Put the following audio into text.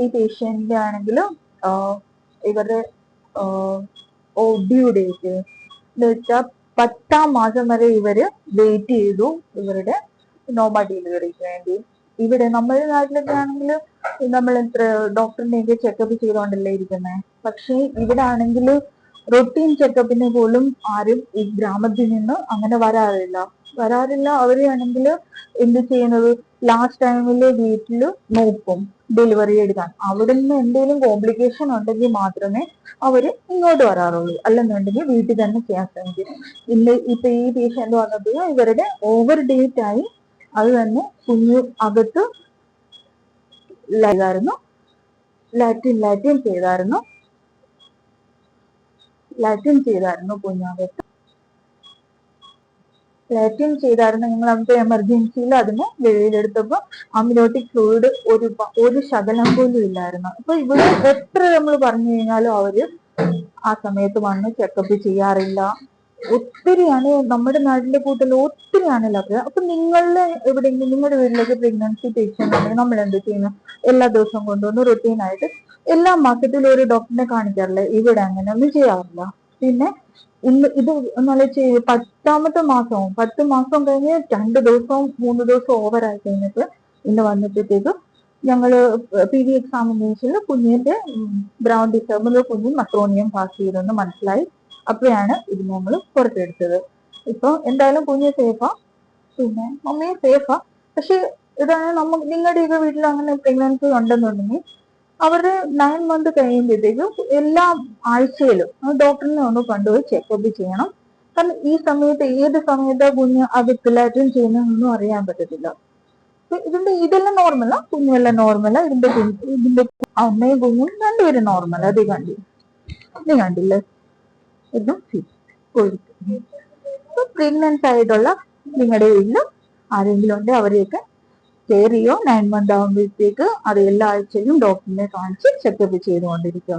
ഈ പേഷ്യന്റിന്റെ ആണെങ്കിൽ ഇവരുടെ ഒ ഡ്യൂ ഡേറ്റ് എന്ന് വെച്ചാൽ പത്താം മാസം വരെ ഇവർ വെയിറ്റ് ചെയ്തു ഇവരുടെ നോർമൽ ഡെലിവറിക്ക് വേണ്ടി. ഇവിടെ നമ്മുടെ നാട്ടിലൊക്കെ ആണെങ്കിൽ നമ്മൾ എത്ര ഡോക്ടറിനെയൊക്കെ ചെക്കപ്പ് ചെയ്തുകൊണ്ടല്ലേ ഇരിക്കുന്നത് പക്ഷേ ഇവിടെ ആണെങ്കിൽ റൊട്ടീൻ ചെക്കപ്പിന് പോലും ആരും ഈ ഗ്രാമത്തിൽ നിന്ന് അങ്ങനെ വരാറില്ല. വരാറില്ല. അവരാണെങ്കിൽ എന്ത് ചെയ്യുന്നത്? ലാസ്റ്റ് ടൈമിൽ വീട്ടിൽ നോക്കും ഡെലിവറി എടുക്കാൻ. അവിടെ നിന്ന് എന്തെങ്കിലും കോംപ്ലിക്കേഷൻ ഉണ്ടെങ്കിൽ മാത്രമേ അവർ ഇങ്ങോട്ട് വരാറുള്ളൂ. അല്ലെന്നുണ്ടെങ്കിൽ വീട്ടിൽ തന്നെ ചെയ്യാൻ ശ്രമിക്കും. ഇന്ന് ഇപ്പൊ ഈ പേഷ്യന്റ് വന്നത് ഇവരുടെ ഓവർ ഡേറ്റ് ആയി അത് തന്നെ കുഞ്ഞു അകത്ത് ലൈതായിരുന്നു ലാറ്റിൻ ലാറ്റിൻ ചെയ്തായിരുന്നു. ലാറ്റിൻ ചെയ്തായിരുന്നു കുഞ്ഞകത്ത് ലാറ്റിൻ ചെയ്തായിരുന്നു ഞങ്ങൾ നമുക്ക് എമർജൻസിയിൽ അതിനെ വെളിയിലെടുത്തപ്പോൾ അമിനോട്ടിക് ഫ്ലൂയിഡ് ഒരു ഒരു ശകലം പോലും ഇല്ലായിരുന്നു. അപ്പൊ ഇവിടെ എത്ര നമ്മൾ പറഞ്ഞു കഴിഞ്ഞാലും അവർ ആ സമയത്ത് വന്ന് ചെക്കപ്പ് ചെയ്യാറില്ല. ഒത്തിരിയാണ് നമ്മുടെ നാട്ടിലെ കൂട്ടൽ ഒത്തിരിയാണ് ഇല്ലാത്തത് അപ്പൊ നിങ്ങളുടെ എവിടെയെങ്കിലും നിങ്ങളുടെ വീട്ടിലേക്ക് പ്രഗ്നൻസി പേഷ്യന്റ് ഉണ്ടെങ്കിൽ നമ്മൾ എന്ത് ചെയ്യുന്നു? എല്ലാ ദിവസവും കൊണ്ടുവന്ന് ആയിട്ട് എല്ലാ മാസത്തിലും ഒരു ഡോക്ടറിനെ കാണിക്കാറില്ല. ഇവിടെ അങ്ങനെ ഒന്നും ചെയ്യാറില്ല. പിന്നെ ഇന്ന് ഇത് എന്നുള്ള ചെയ്ത് പത്താമത്തെ മാസവും പത്ത് മാസം കഴിഞ്ഞ് രണ്ട് ദിവസവും മൂന്ന് ദിവസവും ഓവർ ആയി കഴിഞ്ഞിട്ട് ഇന്ന് വന്നപ്പോഴത്തേക്കും ഞങ്ങൾ പി ഡി എക്സാമിനേഷനിൽ കുഞ്ഞിന്റെ ബ്രൗൺ ഡിസേബിൾ കുഞ്ഞും മക്രോണിയം പാസ് ചെയ്തെന്ന് മനസ്സിലായി. അപ്പോഴാണ് ഇത് ഞങ്ങൾ പുറത്തെടുത്തത്. ഇപ്പൊ എന്തായാലും കുഞ്ഞ് സേഫാ പിന്നെ മമ്മിയും സേഫാ പക്ഷെ ഇതാണ് നമ്മ നിങ്ങളുടെ ഇത് വീട്ടിൽ അങ്ങനെ പ്രഗ്നൻസി ഉണ്ടെന്നുണ്ടെങ്കിൽ അവരുടെ നയൻ മന്ത് കഴിയുമ്പോഴത്തേക്കും എല്ലാ ആഴ്ചയിലും ഡോക്ടറിനെ ഒന്ന് കൊണ്ടുപോയി ചെക്കപ്പ് ചെയ്യണം. കാരണം ഈ സമയത്ത് ഏത് സമയത്ത് കുഞ്ഞ് അത് ലാറ്റിൻ ചെയ്യുന്നതെന്നൊന്നും അറിയാൻ പറ്റത്തില്ല. ഇതിന്റെ ഇതെല്ലാം നോർമലാ കുഞ്ഞെല്ലാം നോർമലാ ഇതിന്റെ ഇതിന്റെ അമ്മയും കുഞ്ഞും രണ്ടുപേരും നോർമൽ അത് കണ്ടി ഇത് കണ്ടില്ലേ? ഇതും പ്രഗ്നൻസ് ആയിട്ടുള്ള നിങ്ങളുടെ വീട്ടിലും ആരെങ്കിലും ഉണ്ടെങ്കിൽ അവരെയൊക്കെ കെയർ ചെയ്യോ നയൻ മന്ത് ആകുമ്പോഴത്തേക്ക് അത് എല്ലാ ആഴ്ചയിലും ഡോക്ടറിനെ കാണിച്ച് ചെക്കപ്പ് ചെയ്തുകൊണ്ടിരിക്കുക.